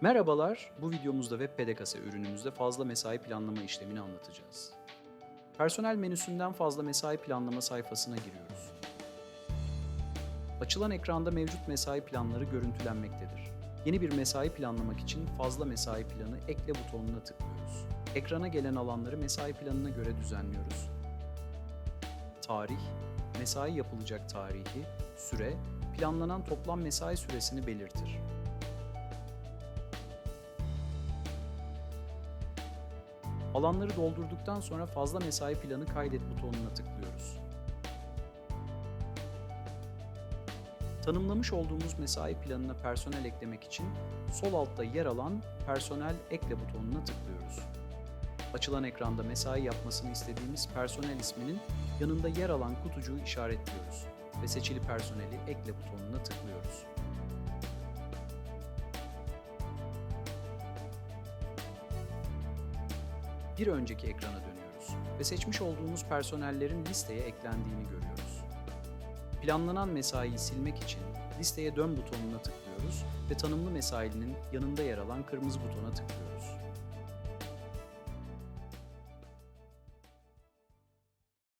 Merhabalar, bu videomuzda Web PDKS ürünümüzde fazla mesai planlama işlemini anlatacağız. Personel menüsünden fazla mesai planlama sayfasına giriyoruz. Açılan ekranda mevcut mesai planları görüntülenmektedir. Yeni bir mesai planlamak için fazla mesai planı ekle butonuna tıklıyoruz. Ekrana gelen alanları mesai planına göre düzenliyoruz. Tarih, mesai yapılacak tarihi, süre, planlanan toplam mesai süresini belirtir. Alanları doldurduktan sonra fazla mesai planı kaydet butonuna tıklıyoruz. Tanımlamış olduğumuz mesai planına personel eklemek için sol altta yer alan personel ekle butonuna tıklıyoruz. Açılan ekranda mesai yapmasını istediğimiz personel isminin yanında yer alan kutucuğu işaretliyoruz ve seçili personeli ekle butonuna tıklıyoruz. Bir önceki ekrana dönüyoruz ve seçmiş olduğumuz personellerin listeye eklendiğini görüyoruz. Planlanan mesaiyi silmek için listeye dön butonuna tıklıyoruz ve tanımlı mesailinin yanında yer alan kırmızı butona tıklıyoruz.